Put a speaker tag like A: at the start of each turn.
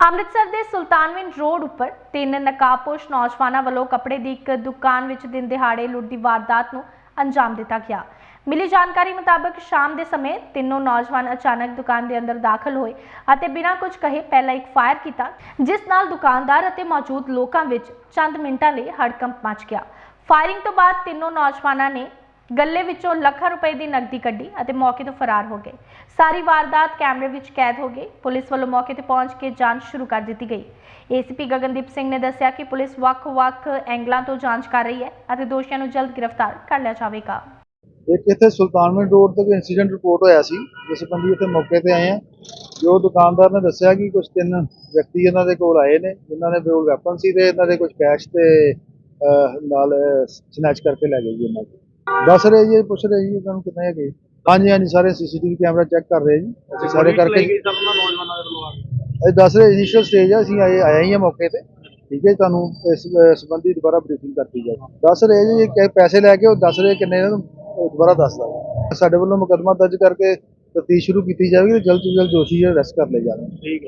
A: ਅੰਮ੍ਰਿਤਸਰ ਦੇ ਸੁਲਤਾਨਵਿੰਡ ਰੋਡ ਉੱਪਰ ਤਿੰਨ ਨਕਾਬਪੋਸ਼ ਨੌਜਵਾਨਾਂ ਵੱਲੋਂ ਕੱਪੜੇ ਦੀ ਇੱਕ ਦੁਕਾਨ ਵਿੱਚ ਦਿਨ ਦਿਹਾੜੇ ਲੁੱਟ ਦੀ ਵਾਰਦਾਤ ਨੂੰ ਅੰਜਾਮ ਦਿੱਤਾ ਗਿਆ। ਮਿਲੀ ਜਾਣਕਾਰੀ ਮੁਤਾਬਕ ਸ਼ਾਮ ਦੇ ਸਮੇਂ ਤਿੰਨੋਂ ਨੌਜਵਾਨ ਅਚਾਨਕ ਦੁਕਾਨ ਦੇ ਅੰਦਰ ਦਾਖਲ ਹੋਏ ਅਤੇ ਬਿਨਾਂ ਕੁਝ ਕਹੇ ਪਹਿਲਾਂ ਇੱਕ ਫਾਇਰ ਕੀਤਾ, ਜਿਸ ਨਾਲ ਦੁਕਾਨਦਾਰ ਅਤੇ ਮੌਜੂਦ ਲੋਕਾਂ ਵਿੱਚ ਚੰਦ ਮਿੰਟਾਂ ਲਈ ਹੜਕੰਪ ਮਚ ਗਿਆ। ਫਾਇਰਿੰਗ ਤੋਂ ਬਾਅਦ ਤਿੰਨੋਂ ਨੌਜਵਾਨਾਂ ਨੇ ਗੱਲੇ ਵਿੱਚੋਂ ਲੱਖਾਂ ਰੁਪਏ ਦੀ ਨਕਦੀ ਕੱਢੀ ਅਤੇ ਮੌਕੇ ਤੋਂ ਫਰਾਰ ਹੋ ਗਏ। ਸਾਰੀ ਵਾਰਦਾਤ ਕੈਮਰੇ ਵਿੱਚ ਕੈਦ ਹੋ ਗਈ। ਪੁਲਿਸ ਵੱਲੋਂ ਮੌਕੇ ਤੇ ਪਹੁੰਚ ਕੇ ਜਾਂਚ ਸ਼ੁਰੂ ਕਰ ਦਿੱਤੀ ਗਈ। ਏਸੀਪੀ ਗਗਨਦੀਪ ਸਿੰਘ ਨੇ ਦੱਸਿਆ ਕਿ ਪੁਲਿਸ ਵੱਖ-ਵੱਖ ਐਂਗਲਾਂ ਤੋਂ ਜਾਂਚ ਕਰ ਰਹੀ ਹੈ ਅਤੇ ਦੋਸ਼ੀਆਂ ਨੂੰ ਜਲਦ ਗ੍ਰਿਫਤਾਰ ਕਰ ਲਿਆ ਜਾਵੇਗਾ।
B: ਇੱਕ ਇੱਥੇ ਸੁਲਤਾਨਵਿੰਡ ਰੋਡ ਤੇ ਇਨਸੀਡੈਂਟ ਰਿਪੋਰਟ ਹੋਇਆ ਸੀ, ਜਿਸ ਸੰਬੰਧੀ ਇੱਥੇ ਮੌਕੇ ਤੇ ਆਏ ਆ ਜੋ ਦੁਕਾਨਦਾਰ ਨੇ ਦੱਸਿਆ ਕਿ ਕੁਝ ਤਿੰਨ ਵਿਅਕਤੀ ਇਹਨਾਂ ਦੇ ਕੋਲ ਆਏ ਨੇ, ਜਿਨ੍ਹਾਂ ਨੇ ਕੋਲ ਵੈਪਨ ਸੀ ਤੇ ਇਹਨਾਂ ਦੇ ਕੁਝ ਕੈਸ਼ ਤੇ ਨਾਲ ਸਨੈਚ ਕਰਕੇ ਲੈ ਗਏ ਜੀ ਇਹਨਾਂ ਕੋਲ ਦੱਸ ਰਹੇ ਜੀ ਪੁੱਛ ਰਹੇ ਜੀ ਤੁਹਾਨੂੰ ਕਿੰਨੇ ਹੈਗੇ? ਹਾਂਜੀ ਹਾਂਜੀ ਸਾਰੇ ਸੀਸੀਟੀਵੀ ਕੈਮਰਾ ਚੈੱਕ ਕਰ ਰਹੇ ਜੀ। ਅਸੀਂ ਸਾਰੇ ਕਰਕੇ ਇਹ ਦੱਸ ਰਹੇ ਇਨੀਸ਼ੀਅਲ ਸਟੇਜ ਆ ਅਸੀਂ ਆਏ ਆਏ ਹੀ ਆ ਮੌਕੇ ਤੇ। ਠੀਕ ਹੈ ਤੁਹਾਨੂੰ ਇਸ ਸੰਬੰਧੀ ਦੁਬਾਰਾ ਬਰੀਫਿੰਗ ਕਰਤੀ ਜਾਏਗੀ ਦੱਸ ਰਹੇ ਜੀ ਕਿ ਪੈਸੇ ਲੈ ਕੇ ਉਹ ਦੱਸ ਰਹੇ ਕਿੰਨੇ ਨੇ ਉਹ ਦੁਬਾਰਾ ਦੱਸ ਦਾਂਗੇ। ਸਾਡੇ ਵੱਲੋਂ ਮੁਕੱਦਮਾ ਦਰਜ ਕਰਕੇ ਤਫਤੀਸ਼ ਸ਼ੁਰੂ ਕੀਤੀ ਜਾਵੇਗੀ ਤੇ ਜਲਦ ਤੋਂ ਜਲਦ ਦੋਸ਼ੀ ਅਰੈਸਟ ਕਰ ਲਏ ਜਾਣਗੇ।
C: ਠੀਕ ਹੈ।